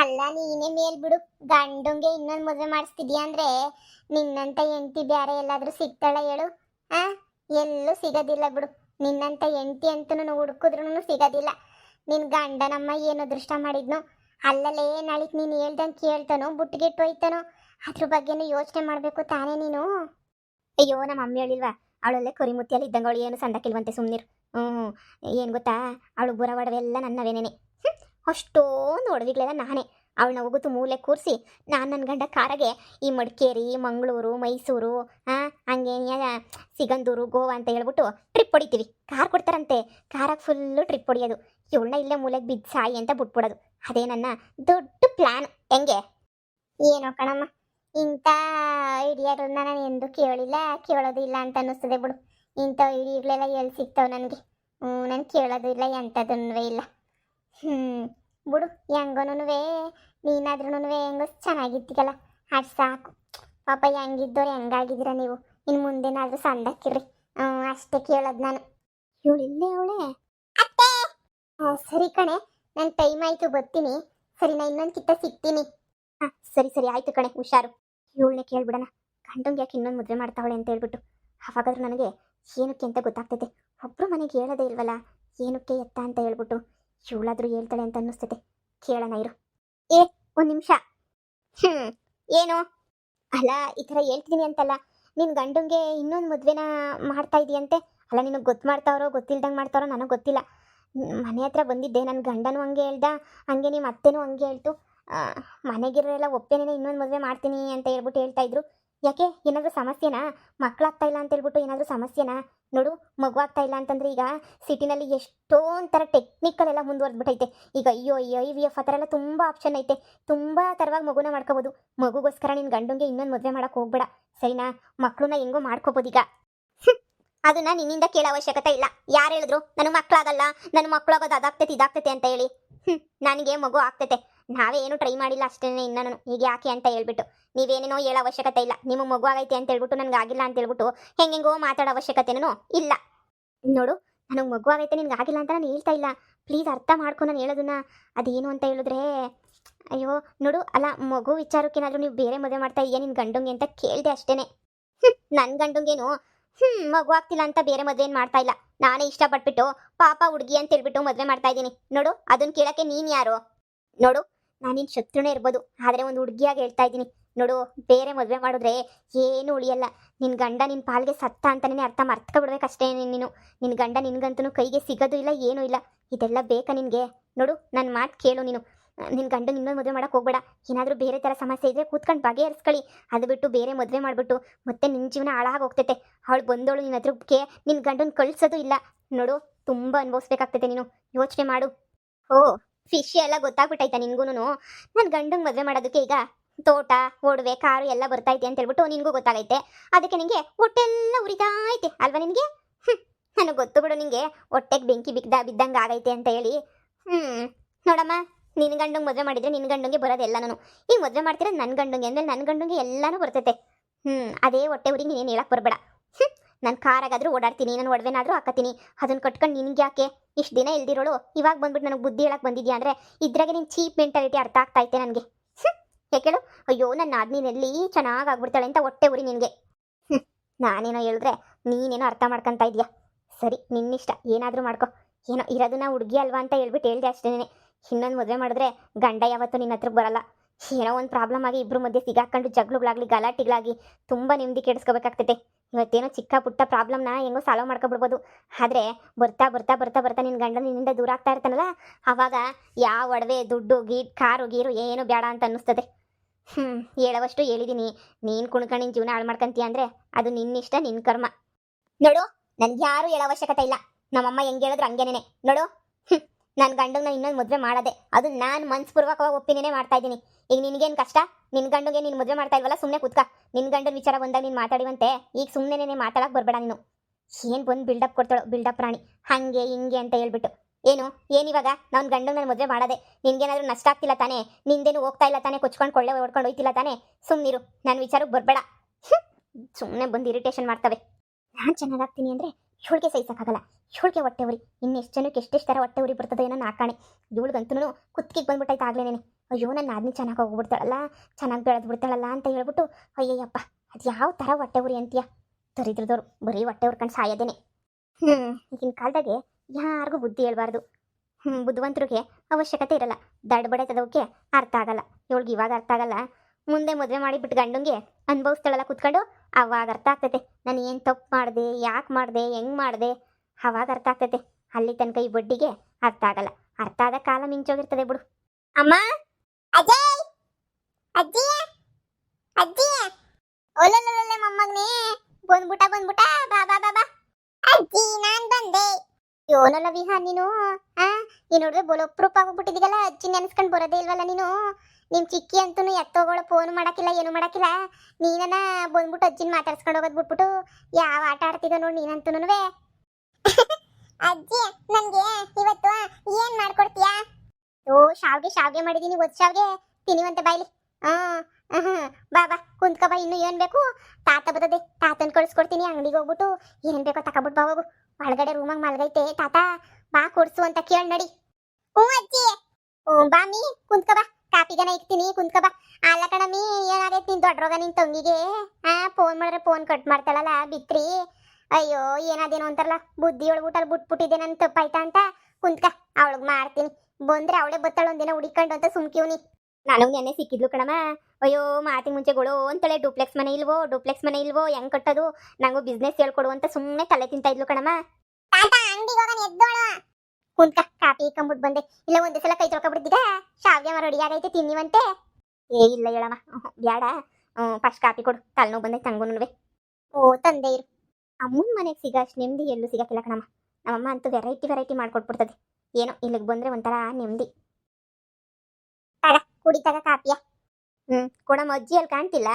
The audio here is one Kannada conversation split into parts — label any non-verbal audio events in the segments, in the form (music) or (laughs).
ಅಲ್ಲ, ನೀನೇ ಮೇಲ್ ಬಿಡು. ಗಂಡಂಗೆ ಇನ್ನೊಂದು ಮದುವೆ ಮಾಡಿಸ್ತಿದ್ಯಾ ಅಂದ್ರೆ ನಿನ್ನಂತ ಹೆಂಡತಿ ಬ್ಯಾರೆ ಎಲ್ಲಾದ್ರೂ ಸಿಗ್ತಾಳ ಹೇಳು? ಆ? ಎಲ್ಲೂ ಸಿಗೋದಿಲ್ಲ ಬಿಡು. ನಿನ್ನಂತ ಹೆಂಡತಿ ಅಂತೂ ಹುಡುಕಿದ್ರು ಸಿಗೋದಿಲ್ಲ. ನಿನ್ ಗಂಡನಮ್ಮ ಏನು ಅದೃಷ್ಟ ಮಾಡಿದ್ನು? ಅಲ್ಲಲ್ಲೇ ನಾಳಿಕ್ ನೀನು ಹೇಳ್ದಂಗೆ ಕೇಳ್ತಾನೋ? ಬುಟ್ಟಿಗೆಟ್ಟು ಹೋಯ್ತಾನೋ ಅದ್ರ ಬಗ್ಗೆನೂ ಯೋಚನೆ ಮಾಡಬೇಕು ತಾನೇ ನೀನು? ಅಯ್ಯೋ ನಮ್ಮ ಅಮ್ಮ ಹೇಳಿಲ್ವಾ? ಅವಳಲ್ಲೇ ಕರಿಮುತ್ತಿಯಲ್ಲಿ ಇದ್ದಂಗೆ ಅವಳು ಏನು ಸಂದಕ್ಕಿಲ್ವಂತೆ ಸುಮ್ಮನಿರು ಹ್ಞೂ ಏನು ಗೊತ್ತಾ? ಅವಳು ಬುರ ಒಡವೆಲ್ಲ ನನ್ನವೇನೇನೆ. ಅಷ್ಟೊಂದು ಒಡವೆಗಳೆಲ್ಲ ನಾನೇ. ಅವಳನ್ನ ಹೋಗುತ್ತು ಮೂಲೆ ಕೂರಿಸಿ ನಾನು ನನ್ನ ಗಂಡ ಕಾರಾಗೆ ಈ ಮಡಿಕೇರಿ, ಮಂಗಳೂರು, ಮೈಸೂರು ಹಂಗೇನಿಯ ಸಿಗಂದೂರು, ಗೋವಾ ಅಂತ ಹೇಳ್ಬಿಟ್ಟು ಟ್ರಿಪ್ ಹೊಡಿತೀವಿ. ಕಾರ್ ಕೊಡ್ತಾರಂತೆ. ಕಾರಾಗ ಫುಲ್ಲು ಟ್ರಿಪ್ ಹೊಡಿಯೋದು. ಇವಳನ್ನ ಇಲ್ಲೇ ಮೂಲೆಗೆ ಬಿದ್ದು ಸಾಯಿ ಅಂತ ಬಿಟ್ಬಿಡೋದು. ಅದೇ ನನ್ನ ದೊಡ್ಡ ಪ್ಲ್ಯಾನ್ ಹೆಂಗೆ? ಏನೋ ಕಣಮ್ಮ. ಇಂಥ ಐಡಿಯಾಗಳನ್ನ ನಾನು ಎಂದೂ ಕೇಳಿಲ್ಲ, ಕೇಳೋದು ಇಲ್ಲ ಅಂತ ಅನ್ನಿಸ್ತದೆ ಬಿಡು. ಇಂಥ ಐಡಿಯಾಗಳೆಲ್ಲ ಎಲ್ಲಿ ಸಿಗ್ತಾವೆ ನನಗೆ? ಹ್ಞೂ ನಾನು ಕೇಳೋದು ಇಲ್ಲ ಎಂಥದನ್ನೂ ಇಲ್ಲ. ಹ್ಞೂ ಬಿಡು ಹೆಂಗನೂ ನೀನಾದ್ರೂ ಹೆಂಗೋ ಚೆನ್ನಾಗಿದ್ದೀಗಲ್ಲ ಅಷ್ಟು ಸಾಕು. ಪಾಪ ಹೆಂಗಿದ್ದವ್ರು ಹೆಂಗಾಗಿದ್ದೀರ ನೀವು? ಇನ್ನು ಮುಂದೇನಾದ್ರೂ ಸಂದಾಕಿರ್ರಿ ಹ್ಞೂ ಅಷ್ಟೇ ಕೇಳೋದು ನಾನು. ಇವಳು ಇಲ್ಲೇ ಅವಳೆ? ಅತ್ತೆ! ಸರಿ ಕಣೆ. ನನ್ನ ಟೈಮ್ ಆಯಿತು, ಬರ್ತೀನಿ. ಸರಿ, ನಾ ಇನ್ನೊಂದು ಕಿತ್ತ ಸಿಗ್ತೀನಿ. ಹಾಂ, ಸರಿ ಸರಿ, ಆಯಿತು ಕಣೆ, ಹುಷಾರು. ಇವಳನ್ನೇ ಕೇಳ್ಬಿಡೋಣ. ಗಂಡಂಗೆ ಯಾಕೆ ಇನ್ನೊಂದು ಮದುವೆ ಮಾಡ್ತಾವಳೆ ಅಂತ ಹೇಳ್ಬಿಟ್ಟು. ಅವಾಗಾದ್ರೂ ನನಗೆ ಏನಕ್ಕೆ ಅಂತ ಗೊತ್ತಾಗ್ತೈತೆ ಒಬ್ಬರು ಮನೆಗೆ ಹೇಳೋದೇ ಇಲ್ವಲ್ಲ? ಏನಕ್ಕೆ ಎತ್ತ ಅಂತ ಹೇಳ್ಬಿಟ್ಟು. ಇವಳಾದ್ರೂ ಹೇಳ್ತಾಳೆ ಅಂತ ಅನ್ನಿಸ್ತದೆ. ಕೇಳೋಣ ಇರು. ಏ, ಒಂದು ನಿಮಿಷ. ಹ್ಮ್, ಏನು? ಅಲ್ಲ, ಈ ಥರ ಹೇಳ್ತೀನಿ ಅಂತಲ್ಲ. ನಿನ್ನ ಗಂಡಂಗೆ ಇನ್ನೊಂದು ಮದುವೆನ ಮಾಡ್ತಾ ಇದೆಯಂತೆ? ಅಲ್ಲ, ನಿನಗೆ ಗೊತ್ತು ಮಾಡ್ತಾವ್ರೋ, ಗೊತ್ತಿಲ್ದಂಗೆ ಮಾಡ್ತಾರೋ ನನಗೆ ಗೊತ್ತಿಲ್ಲ. ಮನೆ ಹತ್ರ ಬಂದಿದ್ದೆ ನನ್ನ ಗಂಡನೂ ಹಂಗೆ ಹೇಳ್ದ. ಹಂಗೆ ನಿಮ್ಮ ಅತ್ತೆನೂ ಹಂಗೆ ಹೇಳ್ತು. ಮನೆಗಿರೋರೆಲ್ಲ ಒಪ್ಪೇನೇ ಇನ್ನೊಂದು ಮದುವೆ ಮಾಡ್ತೀನಿ ಅಂತ ಹೇಳ್ಬಿಟ್ಟು ಹೇಳ್ತಾ ಇದ್ರು. ಯಾಕೆ? ಏನಾದರೂ ಸಮಸ್ಯೆನಾ? ಮಕ್ಕಳಾಗ್ತಾ ಇಲ್ಲ ಅಂತ ಹೇಳ್ಬಿಟ್ಟು ಏನಾದರೂ ಸಮಸ್ಯೆನಾ? ನೋಡು ಮಗು ಆಗ್ತಾ ಇಲ್ಲ ಅಂತಂದ್ರೆ ಈಗ ಸಿಟಿನಲ್ಲಿ ಎಷ್ಟೋ ಥರ ಟೆಕ್ನಿಕಲ್ ಎಲ್ಲ ಮುಂದುವರೆದ್ಬಿಟ್ಟೈತೆ ಈಗ ಅಯ್ಯೋ ಅಯ್ಯೋ ಐ ವಿ ಎಫ್ ಆ ಥರ ಎಲ್ಲ ತುಂಬ ಆಪ್ಷನ್ ಐತೆ. ತುಂಬ ಥರವಾಗಿ ಮಗುನ ಮಾಡ್ಕೋಬೋದು. ಮಗುಗೋಸ್ಕರ ನಿನ್ನ ಗಂಡಂಗೆ ಇನ್ನೊಂದು ಮದುವೆ ಮಾಡೋಕೆ ಹೋಗ್ಬೇಡ. ಸರಿನಾ? ಮಕ್ಕಳನ್ನ ಹೆಂಗೋ ಮಾಡ್ಕೋಬೋದು ಈಗ. ಅದನ್ನ ನಿನ್ನಿಂದ ಕೇಳೋ ಅವಶ್ಯಕತೆ ಇಲ್ಲ. ಯಾರು ಹೇಳಿದ್ರು? ನನಗೆ ಮಕ್ಕಳಾಗಲ್ಲ ನನ್ನ ಮಕ್ಕಳಾಗೋದು ಅದಾಗ್ತೈತೆ, ಇದಾಗ್ತೈತೆ ಅಂತ ಹೇಳಿ. ಹ್ಞೂ ನನಗೆ ಮಗು ಆಗ್ತೈತೆ. ನಾವೇ ಟ್ರೈ ಮಾಡಿಲ್ಲ ಅಷ್ಟೇ ಇನ್ನ ನಾನು ಈಗ ಯಾಕೆ ಅಂತ ಹೇಳ್ಬಿಟ್ಟು. ನೀವೇನೇನೋ ಹೇಳೋ ಅವಶ್ಯಕತೆ ಇಲ್ಲ. ನಿಮ್ಮ ಮಗು ಆಗೈತೆ ಅಂತ ಹೇಳ್ಬಿಟ್ಟು ನನಗೆ ಆಗಿಲ್ಲ ಅಂತ ಹೇಳ್ಬಿಟ್ಟು ಹೆಂಗೆಂಗೋ ಮಾತಾಡೋ ಅವಶ್ಯಕತೆನೂ ಇಲ್ಲ. ನೋಡು, ನನಗೆ ಮಗು ಆಗೈತೆ, ನಿನ್ಗೆ ಆಗಿಲ್ಲ ಅಂತ ನಾನು ಹೇಳ್ತಾ ಇಲ್ಲ. ಪ್ಲೀಸ್ ಅರ್ಥ ಮಾಡ್ಕೊಂಡು ನಾನು ಹೇಳೋದನ್ನ. ಅದೇನು ಅಂತ ಹೇಳಿದ್ರೆ, ಅಯ್ಯೋ, ನೋಡು, ಅಲ್ಲ, ಮಗು ವಿಚಾರಕ್ಕೇನಾದರೂ ನೀವು ಬೇರೆ ಮದುವೆ ಮಾಡ್ತಾ ಇದೆಯಾ ನಿನ್ನ ಗಂಡಂಗೆ ಅಂತ ಕೇಳಿದೆ ಅಷ್ಟೇನೆ. ನನ್ನ ಗಂಡಂಗೇನು ಹ್ಞೂ ಮಗು ಆಗ್ತಿಲ್ಲ ಅಂತ ಬೇರೆ ಮದುವೆ ಏನು ಮಾಡ್ತಾ ಇಲ್ಲ. ನಾನೇ ಇಷ್ಟಪಟ್ಬಿಟ್ಟು ಪಾಪ ಹುಡುಗಿ ಅಂತ ಹೇಳ್ಬಿಟ್ಟು ಮದುವೆ ಮಾಡ್ತಾ ಇದ್ದೀನಿ. ನೋಡು ಅದನ್ನ ಕೇಳಕ್ಕೆ ನೀನು ಯಾರು? ನೋಡು ನಿನ್ನ ಶತ್ರುನೇ ಇರ್ಬೋದು. ಆದರೆ ಒಂದು ಹುಡುಗಿಯಾಗಿ ಹೇಳ್ತಾ ಇದ್ದೀನಿ. ನೋಡು, ಬೇರೆ ಮದುವೆ ಮಾಡಿದ್ರೆ ಏನು ಉಳಿಯಲ್ಲ. ನಿನ್ನ ಗಂಡ ನಿನ್ನ ಪಾಲ್ಗೆ ಸತ್ತ ಅಂತಲೇ ಅರ್ಥ ಮರ್ತ್ಕೊಬಿಡ್ಬೇಕಷ್ಟೇ ನೀನು ನಿನ್ನ ಗಂಡ ನಿನ್ಗಂತೂ ಕೈಗೆ ಸಿಗೋದು ಇಲ್ಲ, ಏನೂ ಇಲ್ಲ. ಇದೆಲ್ಲ ಬೇಕಾ ನಿನಗೆ? ನೋಡು ನನ್ನ ಮಾತು ಕೇಳು ನೀನು. ನಿನ್ನ ಗಂಡ ಇನ್ನೊಂದು ಮದುವೆ ಮಾಡೋಕೆ ಹೋಗ್ಬೇಡ. ಏನಾದರೂ ಬೇರೆ ಥರ ಸಮಸ್ಯೆ ಇದ್ದರೆ ಕೂತ್ಕೊಂಡು ಬಗೆಹರಿಸ್ಕೊಳ್ಳಿ. ಅದು ಬಿಟ್ಟು ಬೇರೆ ಮದುವೆ ಮಾಡಿಬಿಟ್ಟು ಮತ್ತೆ ನಿನ್ನ ಜೀವನ ಹಾಳಾಗಿ ಹೋಗ್ತೈತೆ ಅವಳು ಬಂದವಳು ನಿನ್ನ ಹತ್ರಕ್ಕೆ ನಿನ್ನ ಗಂಡನ ಕಳ್ಸೋದು ಇಲ್ಲ. ನೋಡು, ತುಂಬ ಅನುಭವಿಸ್ಬೇಕಾಗ್ತೈತೆ ನೀನು. ಯೋಚನೆ ಮಾಡು. ಓ ಫಿಶ್ ಎಲ್ಲ ಗೊತ್ತಾಗ್ಬಿಟ್ಟೈತಾ ನಿನ್ಗೂನು ನನ್ನ ಗಂಡಂಗೆ ಮದುವೆ ಮಾಡೋದಕ್ಕೆ ಈಗ ತೋಟ, ಒಡವೆ ಕಾರು ಎಲ್ಲ ಬರ್ತೈತೆ ಅಂತ ಹೇಳ್ಬಿಟ್ಟು ನಿನಗೂ ಗೊತ್ತಾಗೈತೆ. ಅದಕ್ಕೆ ನಿನಗೆ ಹೊಟ್ಟೆಲ್ಲ ಉರಿತಾ ಐತೆ ಅಲ್ವಾ ನಿನಗೆ? ನನಗೆ ಗೊತ್ತು ಬಿಡು ನಿನಗೆ ಹೊಟ್ಟೆಗೆ ಬೆಂಕಿ ಬಿದ್ದ, ಬಿದ್ದಂಗೆ ಆಗೈತೆ ಅಂತ ಹೇಳಿ. ಹ್ಞೂ ನೋಡಮ್ಮ ನಿನ್ನ ಗಂಡಂಗೆ ಮದುವೆ ಮಾಡಿದರೆ ನಿನ್ನ ಗಂಡಂಗೆ ಬರೋದೆಲ್ಲನೂ ಈಗ ಮದುವೆ ಮಾಡ್ತೀರ ನನ್ನ ಗಂಡಂಗೆ, ಅಂದ್ರೆ ನನ್ನ ಗಂಡಂಗೆ ಎಲ್ಲನೂ ಬರ್ತೈತೆ. ಹ್ಞೂ ಅದೇ ಹೊಟ್ಟೆ ಉರಿ ನೀನೇನು ಹೇಳಕ್ಕೆ ಬರಬೇಡ. ಹ್ಞೂ ನಾನು ಕಾರಾಗಾದರೂ ಓಡಾಡ್ತೀನಿ ನಾನು ಒಡವೆನಾದರೂ ಹಾಕತೀನಿ ಅದನ್ನು ಕಟ್ಕೊಂಡು ನಿನ್ಗೆ ಯಾಕೆ? ಇಷ್ಟು ದಿನ ಇಲ್ದಿರೋಳು, ಇವಾಗ ಬಂದ್ಬಿಟ್ಟು ನನಗೆ ಬುದ್ಧಿ ಹೇಳಕ್ಕೆ ಬಂದಿದ್ಯಾ ಅಂದರೆ ಇದ್ರಾಗೆ ನಿನ್ನ ಚೀಪ್ ಮೆಂಟಾಲಿಟಿ ಅರ್ಥ ಆಗ್ತಾ ಐತೆ ನನಗೆ. ಹೇಳು? ಅಯ್ಯೋ ನನ್ನ ನಾದ್ನಿನಲ್ಲಿ ಚೆನ್ನಾಗಿ ಆಗ್ಬಿಡ್ತಾಳೆ ಅಂತ ಹೊಟ್ಟೆ ಉರಿ ನಿನಗೆ. ನಾನೇನೋ ಹೇಳಿದ್ರೆ ನೀನೇನೋ ಅರ್ಥ ಮಾಡ್ಕೊಂತ ಇದೀಯಾ? ಸರಿ, ನಿನ್ನಿಷ್ಟ, ಏನಾದರೂ ಮಾಡ್ಕೊ. ಏನೋ ಇರೋದನ್ನ ಹುಡುಗಿ ಅಲ್ವಾ ಅಂತ ಹೇಳ್ಬಿಟ್ಟು ಹೇಳ್ದೆ ಅಷ್ಟೇನೆ. ಇನ್ನೊಂದು ಮದುವೆ ಮಾಡಿದ್ರೆ ಗಂಡ ಯಾವತ್ತೂ ನಿನ್ನ ಹತ್ರಕ್ಕೆ ಬರಲ್ಲ. ಏನೋ ಒಂದು ಪ್ರಾಬ್ಲಮ್ ಆಗಿ ಇಬ್ಬರು ಮಧ್ಯೆ ಸಿಗಾಕೊಂಡು ಜಗಳಗಳಾಗ್ಲಿ ಗಲಾಟೆಗಳಾಗಿ ತುಂಬ ನೆಮ್ಮದಿ ಕೆಡಿಸ್ಕೋಬೇಕಾಗ್ತೈತೆ. ಇವತ್ತೇನೋ ಚಿಕ್ಕ ಪುಟ್ಟ ಪ್ರಾಬ್ಲಮ್ನ ಹೆಂಗೋ ಸಾಲ್ವ್ ಮಾಡ್ಕೊಬಿಡ್ಬೋದು. ಆದರೆ ಬರ್ತಾ ಬರ್ತಾ ಬರ್ತಾ ಬರ್ತಾ ನಿನ್ನ ಗಂಡ ನಿನ್ನಿಂದ ದೂರ ಆಗ್ತಾ ಇರ್ತಾನಲ್ಲ ಆವಾಗ ಯಾವ ಒಡವೆ, ದುಡ್ಡು, ಗೀ, ಕಾರು, ಗೀರು ಏನು ಬೇಡ ಅಂತ ಅನ್ನಿಸ್ತದೆ. ಹ್ಞೂ ಹೇಳೋವಷ್ಟು ಹೇಳಿದ್ದೀನಿ ನೀನು ಕುಣ್ಕೊಂಡು ನಿನ್ನ ಜೀವನ ಹಾಳು ಮಾಡ್ಕೊಂತೀಯ ಅಂದರೆ ಅದು ನಿನ್ನಿಷ್ಟ ನಿನ್ನ ಕರ್ಮ. ನೋಡು, ನನಗೆ ಯಾರು ಹೇಳೋ ಅವಶ್ಯಕತೆ ಇಲ್ಲ. ನಮ್ಮಮ್ಮ ಹೆಂಗೆ ಹೇಳಿದ್ರು ಹಂಗೇನೆ ನೋಡು ನನ್ನ ಗಂಡನ ಇನ್ನೊಂದು ಮದುವೆ ಮಾಡದೆ, ಅದು ನಾನು ಮನ್ಸ್ಪೂರ್ವಕವಾಗಿ ಒಪ್ಪಿನೇ ಮಾಡ್ತಾ ಇದ್ದೀನಿ. ಈಗ ನಿನಗೇನು ಕಷ್ಟ? ನಿನ್ನ ಗಂಡುಗೆ ನೀನು ಮದುವೆ ಮಾಡ್ತಾ ಇಲ್ವಲ್ಲ ಸುಮ್ಮನೆ ಕುತ್ಕ. ನಿನ್ನ ಗಂಡನ ವಿಚಾರ ಬಂದಾಗ ನೀನು ಮಾತಾಡಿವಂತೆ, ಈಗ ಸುಮ್ಮನೆ ಮಾತಾಡಕ್ಕೆ ಬರಬೇಡ ನೀನು. ಏನು ಬಂದು ಬಿಲ್ಡಪ್ ಕೊಡ್ತಾಳೋ ಬಿಲ್ಡಪ್ ಪ್ರಾಣಿ ಹಂಗೆ ಹಿಂಗೆ ಅಂತ ಹೇಳ್ಬಿಟ್ಟು. ಏನು? ಏನಿವಾಗ ನನ್ನ ಗಂಡನ ನಾನು ಮದುವೆ ಮಾಡದೆ. ನಿನ್ಗೇನಾದ್ರೂ ನಷ್ಟ ಆಗ್ತಿಲ್ಲ ತಾನೆ? ನಿಂದೇನು ಹೋಗ್ತಾ ಇಲ್ಲ ತಾನೆ? ಕೊಚ್ಕೊಂಡು ಕೊಳ್ಳೆ ಹೊಡ್ಕೊಂಡು ಹೋಯ್ತಿಲ್ಲ ತಾನೆ? ಸುಮ್ಮನಿರು ನನ್ನ ವಿಚಾರಕ್ಕೆ ಬರಬೇಡ. ಸುಮ್ಮನೆ ಬಂದು ಇರಿಟೇಷನ್ ಮಾಡ್ತವೆ. ನಾನು ಚೆನ್ನಾಗಾಗ್ತೀನಿ ಅಂದರೆ ಇವಳಿಗೆ ಸಹಿಸೋಕ್ಕಾಗಲ್ಲ. ಇವಳಿಗೆ ಹೊಟ್ಟೆ ಉರಿ. ಇನ್ನೆಷ್ಟು ಜನಕ್ಕೆ ಎಷ್ಟೆಷ್ಟು ಥರ ಹೊಟ್ಟೆ ಉರಿ ಬರ್ತದೆ ಏನೋ ನಾಕಾಣೆ ಇವಳಿಗಂತೂ ಕುತ್ತಿಗೆ ಬಂದ್ಬಿಟ್ಟೈತೆ ಆಗಲೇನೆ ಅಯ್ಯೋ, ನನ್ನ ಆದ್ನಿ ಚೆನ್ನಾಗಿ ಹೋಗ್ಬಿಡ್ತಾಳಲ್ಲ, ಚೆನ್ನಾಗಿ ಬೆಳೆದು ಬಿಡ್ತಾಳಲ್ಲ ಅಂತ ಹೇಳ್ಬಿಟ್ಟು, ಅಯ್ಯಯ್ಯಪ್ಪ, ಅದು ಯಾವ ಥರ ಹೊಟ್ಟೆ ಉರಿ ಅಂತೀಯ? ದರಿದ್ರದವ್ರು ಬರೀ ಹೊಟ್ಟೆ ಉರ್ಕೊಂಡು ಸಾಯೋದೇನೆ. ಹ್ಞೂ ಈಗಿನ ಕಾಲದಾಗೆ ಯಾರಿಗೂ ಬುದ್ಧಿ ಹೇಳ್ಬಾರ್ದು. ಹ್ಞೂ ಬುದ್ಧಿವಂತರಿಗೆ ಅವಶ್ಯಕತೆ ಇರಲ್ಲ. ದಡ್ಬಡೆತದವಕ್ಕೆ ಅರ್ಥ ಆಗಲ್ಲ. ಇವಳಿಗೆ ಇವಾಗ ಅರ್ಥ ಆಗಲ್ಲ. ಮುಂದೆ ಮದುವೆ ಮಾಡಿಬಿಟ್ಟು ಗಂಡಂಗೆ ಅನುಭವಿಸ್ತಾಳಲ್ಲ ಕುತ್ಕೊಂಡು ಅವಾಗ ಅರ್ಥ ಆಗ್ತೈತೆ ನಾನು ಏನು ತಪ್ಪು ಮಾಡಿದೆ, ಯಾಕೆ ಮಾಡಿದೆ, ಹೆಂಗ್ ಮಾಡಿದೆ? ಅವಾಗ ಅರ್ಥ ಆಗ್ತೈತೆ ಅಲ್ಲಿ ತನಕ ಈ ಬಡ್ಡಿಗೆ ಅರ್ಥ ಆಗಲ್ಲ. ಅರ್ಥ ಆದ ಕಾಲ ಮಿಂಚೋಗಿರ್ತದೆ ಬಿಡು. ಅಮ್ಮ? ಅಜಯ್? ಅಜ್ಜಿ ಅಜ್ಜಿ ಒಲ್ಲೊಲ್ಲೊಲ್ಲೆ ಮೊಮ್ಮಗನೇ? ಬಂದ್ಬಿಟ ಬಂದ್ಬಿಟ. ಬಾ ಬಾ ಬಾ ಬಾ. ಅಜ್ಜಿ, ನಾನ್ ಬಂದೆ. ಯೋನಲ್ಲ ವಿಹಾ ನೀನು? ಆ? ನೀ ನೋಡಿದ್ರೆ ಬೋಲೋ ಪ್ರೂಫ್ ಆಗೋಗ್ಬಿಟ್ಟಿದ್ದೀಗಲ್ಲ ಅಜ್ಜಿ ನೆನ್ಸ್ಕೊಂಡ್ ಬರೋದೇ ಇಲ್ವಲ್ಲ ನೀನು? ನಿಮ್ ಚಿಕ್ಕಿ ಅಂತೂ ಎತ್ತೋಗಳು ಫೋನ್ ಮಾಡಕ್ಕಿಲ್ಲ ಏನು ಮಾಡಕ್ಕಿಲ್ಲ ನೀನನ ಬಂದ್ಬಿಟ್ಟು ಅಜ್ಜಿನ ಮಾತಾಡ್ಸ್ಕೊಂಡು ಹೋಗೋದು ಬಿಟ್ಬಿಟ್ಟು ಯಾವ ಆಟ ಆಡ್ತಿದ್ದ ನೋಡಿ ನೀನಂತೂನುವೆ (laughs) ಅಜ್ಜಿ, ನನಗೆ ಇವತ್ತು ಏನ್ ಮಾಡ್ಕೊಡ್ತೀಯಾ? ಓ, ಶಾವ್ಗೆ ಶಾವ್ಗೆ ಮಾಡಿದೀನಿ, ಒದ್ ಶಾವ್ಗೆ. ತಿನ್ನಿವಂತೆ ಬಾಯ್ಲಿ. ಹ್ಮ್ ಹ್ಮ್. ಬಾ ಬಾ, ಕುಂತಕ ಬಾ, ಇನ್ನು ಏನ್ ಬೇಕು? ತಾತ ಬರ್ತದೆ, ತಾತನ್ ಕಳ್ಸ್ಕೊಡ್ತೀನಿ, ಅಂಗಡಿಗೆ ಹೋಗ್ಬಿಟ್ಟು ಏನ್ ಬೇಕೋ ತಕಬಿಟ್ ಬಾ ಹೋಗು. ಒಳಗಡೆ ರೂಮಾಗ ಮಲಗೈತೆ, ತಾತ. ಬಾ, ಕೊಡ್ಸು ಅಂತ ಕೇಳ್ ನಡಿ. ಹ್ಞೂ, ಅಜ್ಜಿ. ಹ್ಞೂ, ಬಾ, ಮೀ ಬಾ. ಕಾಪಿಗನ ಇಕ್ತೀನಿ, ಕುಂತ್ಕ ಬಾ. ಅಲ್ಲ ಕಣಮ್ಮಿ, ಏನಾಗೈತಿ ನಿನ್ ದೊಡ್ಡರೋಗ ನಿನ್ ತಂಗಿಗೆ? ಆ ಫೋನ್ ಮಾಡಿದ್ರೆ ಫೋನ್ ಕಟ್ ಮಾಡ್ತಾಳಲ್ಲ, ಬಿತ್ರಿ. ಅಯ್ಯೋ, ಏನಾದೇನೋ ಅಂತಾರಲ್ಲ ಬುದ್ಧಿ ಒಳಗುಟ್ಟಲ್ಲಿ ಬಿಟ್ಬಿಟ್ಟಿದೆ ನನ್ ತಪ್ಪಾಯ್ತಾ ಅಂತ. ಕುಂತ್ಕ, ಅವಳಿಗೆ ಮಾಡ್ತೀನಿ. ಬಂದ್ರೆ ಅವಳೆ ಬತ್ತಾಳ ಒಂದಿನ ಹುಡಿಕೊಂಡು ಅಂತ ಸುಮ್ಕಿವ್ನಿ ನಾನು ನೆನ್ನೆ ಸಿಕ್ಕಿದ್ಲು ಕಣಮ್ಮ. ಅಯ್ಯೋ ಮಾತಿಗೆ ಮುಂಚೆಗಳು ಅಂತಳೆ ಡೂಪ್ಲೆಕ್ಸ್ ಮನೆ ಇಲ್ವೋ ಡೂಪ್ಲೆಕ್ಸ್ ಮನೆ ಇಲ್ವೋ, ಹೆಂಗ್ ಕಟ್ಟೋದು? ನಂಗೂ ಬಿಸ್ನೆಸ್ ಹೇಳ್ಕೊಡು ಅಂತ ಸುಮ್ಮನೆ ತಲೆ ತಿಂತಾ ಇದ್ಲು ಕಣಮ್ಮ. ಹೋಗೋಣ ಕಾಪಿ ಇಕ್ಕಂಬಿಟ್ಟು ಬಂದೆ. ಇಲ್ಲ, ಒಂದೇ ಸಲ ಕೈ ತೊಳ್ಕೊಬಿಡ್ತೀಗ ಶಾವ್ಗೆ ಮರ ಹೊಡಿಯಾಗೈತೆ ತಿನ್ನಿವಂತೆ. ಏ, ಇಲ್ಲ, ಹೇಳಮ್ಮ. ಬ್ಯಾಡ. ಫಸ್ಟ್ ಕಾಪಿ ಕೊಡು. ತಲೆನೋವು ಬಂದೆ ತಂಗುನುವೆ ಓ, ತಂದೆ ಇರು. ಅಮ್ಮನ ಮನೆಗೆ ಸಿಗ ಅಷ್ಟು ನೆಮ್ಮದಿ ಎಲ್ಲೂ ಸಿಗಕ್ಕಿಲ್ಲ ಕಣಮ್ಮ. ನಮ್ಮಮ್ಮ ಅಂತೂ ವೆರೈಟಿ ವೆರೈಟಿ ಮಾಡ್ಕೊಟ್ಬಿಡ್ತದೆ. ಏನೋ, ಇಲ್ಲಿಗೆ ಬಂದ್ರೆ ಒಂಥರ ನೆಮ್ಮದಿ ಕುಡಿತಾಗ ಕಾಪಿಯ ಹ್ಮ್, ಕೊಡಮ್ಮ, ಅಜ್ಜಿ ಅಲ್ಲಿ ಕಾಣ್ತಿಲ್ಲ?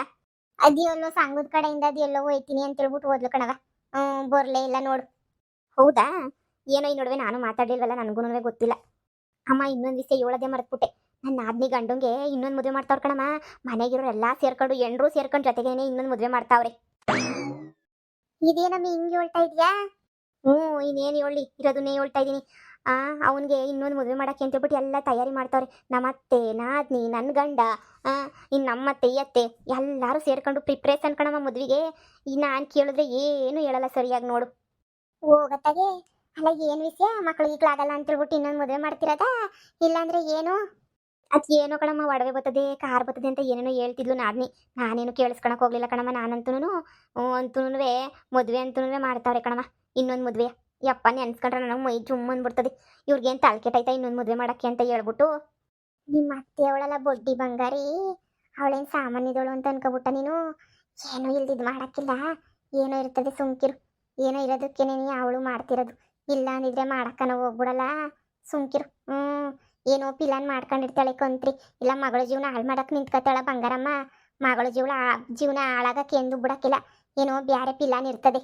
ಅದು ಎಲ್ಲೋ ಸಂಘದ ಕಡೆಯಿಂದ ಅದು ಎಲ್ಲೋ ಹೋಯ್ತೀನಿ ಅಂತ ಹೇಳ್ಬಿಟ್ಟು ಓದ್ಲು ಕಣವ. ಹ್ಮ್, ಬರಲೇ ಇಲ್ಲ ನೋಡು. ಹೌದಾ? ಏನೋ ಈ ನಡುವೆ ನಾನು ಮಾತಾಡಿಲ್ವಲ್ಲ ನನಗೂ ಗೊತ್ತಿಲ್ಲ. ಅಮ್ಮ, ಇನ್ನೊಂದು ವಿಷಯ ಹೇಳೋದೇ ಮರೆತ್ಬಿಟ್ಟೆ. ನನ್ನ ನಾದ್ನಿ ಗಂಡಂಗೆ ಇನ್ನೊಂದು ಮದುವೆ ಮಾಡ್ತಾವ್ರ ಕಣಮ್ಮ. ಮನೆಗಿರೋರೆಲ್ಲ ಸೇರ್ಕೊಂಡು ಎಂಡ್ರು ಸೇರ್ಕೊಂಡು ಜೊತೆಗೇನೆ ಇನ್ನೊಂದು ಮದುವೆ ಮಾಡ್ತಾವ್ರೆ. ಇದೇನಮ್ಮ ಹಿಂಗೆ ಹೇಳ್ತಾ ಇದೆಯಾ? ಹ್ಞೂ, ಇನ್ನೇನು ಹೇಳಿ ಇರೋದನ್ನೇ ಹೇಳ್ತಾ ಇದ್ದೀನಿ. ಆ, ಅವನಿಗೆ ಇನ್ನೊಂದು ಮದುವೆ ಮಾಡಕ್ಕೆ ಅಂತ ಹೇಳ್ಬಿಟ್ಟು ಎಲ್ಲ ತಯಾರಿ ಮಾಡ್ತಾವ್ರೆ. ನಮ್ಮತ್ತೆ, ನಾದ್ನಿ ನನ್ನ ಗಂಡ ಇನ್ನು ನಮ್ಮತ್ತೆ ಈ ಅತ್ತೆ, ಎಲ್ಲರೂ ಸೇರ್ಕೊಂಡು ಪ್ರಿಪ್ರೇಷನ್ ಕಣಮ್ಮ ಮದುವೆಗೆ. ಇನ್ನು ನಾನು ಕೇಳಿದ್ರೆ ಏನು ಹೇಳಲ್ಲ ಸರಿಯಾಗಿ ನೋಡು. ಹೋಗತ್ತಾಗೆ? ಅಲ್ಲ ಏನು ವಿಷಯ? ಮಕ್ಕಳು ಈಗಲಾಗಲ್ಲ ಅಂತ ಹೇಳ್ಬಿಟ್ಟು ಇನ್ನೊಂದು ಮದುವೆ ಮಾಡ್ತಿರೋದ? ಇಲ್ಲಾಂದ್ರೆ ಏನು? ಅದ್ ಏನೋ ಕಣಮ್ಮ, ಒಡವೆ ಬರ್ತದೆ, ಕಾರ್ ಬರ್ತದೆ ಅಂತ ಏನೇನೋ ಹೇಳ್ತಿದ್ಲು ನಾದ್ನಿ. ನಾನೇನು ಕೇಳಿಸ್ಕೊಳಕ್ ಹೋಗ್ಲಿಲ್ಲ ಕಣಮ್ಮ ನಾನಂತೂ ಅಂತೂ ಮದುವೆ ಅಂತೂ ಮಾಡ್ತಾವ್ರೆ ಕಣಮ್ಮ, ಇನ್ನೊಂದು ಮದುವೆ. ಯಪ್ಪ, ನೆನ್ಸ್ಕೊಂಡ್ರೆ ನನಗೆ ಮೈ ಜುಮ್ ಅಂದ್ಬಿಡ್ತದೆ. ಇವ್ರಿಗೇನು ತಲೆ ಕೆಟ್ಟೈತಾ ಇನ್ನೊಂದು ಮದುವೆ ಮಾಡಕ್ಕೆ ಅಂತ ಹೇಳ್ಬಿಟ್ಟು. ನಿಮ್ಮ ಅತ್ತೆ ಅವಳಲ್ಲ ಬೊಡ್ಡಿ ಬಂಗಾರಿ. ಅವಳೇನ್ ಸಾಮಾನ್ಯದವಳು ಅಂತ ಅನ್ಕೊಬಿಟ್ಟ ನೀನು? ಏನೋ ಇಲ್ದಿದ್ ಮಾಡೋಕ್ಕಿಲ್ಲ. ಏನೋ ಇರ್ತದೆ ಸುಮ್ಕಿರು. ಏನೋ ಇರೋದಕ್ಕೇನೆ ಅವಳು ಮಾಡ್ತಿರೋದು. ಇಲ್ಲ ಅಂದಿದ್ರೆ ಮಾಡಕ್ಕನ ಹೋಗ್ಬಿಡಲ್ಲ. ಸುಮ್ಕಿರು. ಹ್ಮ್, ಏನೋ ಪಿಲಾನ್ ಮಾಡ್ಕೊಂಡಿರ್ತಾಳೆ ಕಂತ್ರಿ. ಇಲ್ಲ ಮಗಳ ಜೀವನ ಹಾಳು ಮಾಡಕ್ ನಿಂತ್ಕತ್ತಾಳ ಬಂಗಾರಮ್ಮ. ಮಗಳ ಜೀವನ ಜೀವನ ಹಾಳಾಗಕ್ಕೆ ಎಂದು ಬಿಡಕ್ಕಿಲ್ಲ. ಏನೋ ಬ್ಯಾರೆ ಪಿಲಾನ್ ಇರ್ತದೆ.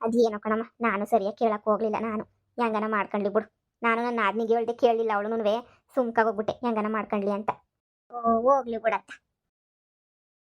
ಅದೇನೋ ಕಣಮ್ಮ, ನಾನು ಸರಿಯಾಗಿ ಕೇಳಕ್ ಹೋಗ್ಲಿಲ್ಲ ನಾನು. ಹೆಂಗನ ಮಾಡ್ಕೊಂಡ್ಲಿ ಬಿಡು. ನಾನು ನನ್ನ ಆದ್ನಿಗೆ ಹೇಳ್ದೆ ಕೇಳಲಿಲ್ಲ ಅವಳು ಸುಮ್ಕಾಗೋಗ್ಬಿಟ್ಟೆ ಹೆಂಗನ ಮಾಡ್ಕೊಂಡ್ಲಿ ಅಂತ. ಓ, ಹೋಗ್ಲಿ ಬಿಡತ್ತ.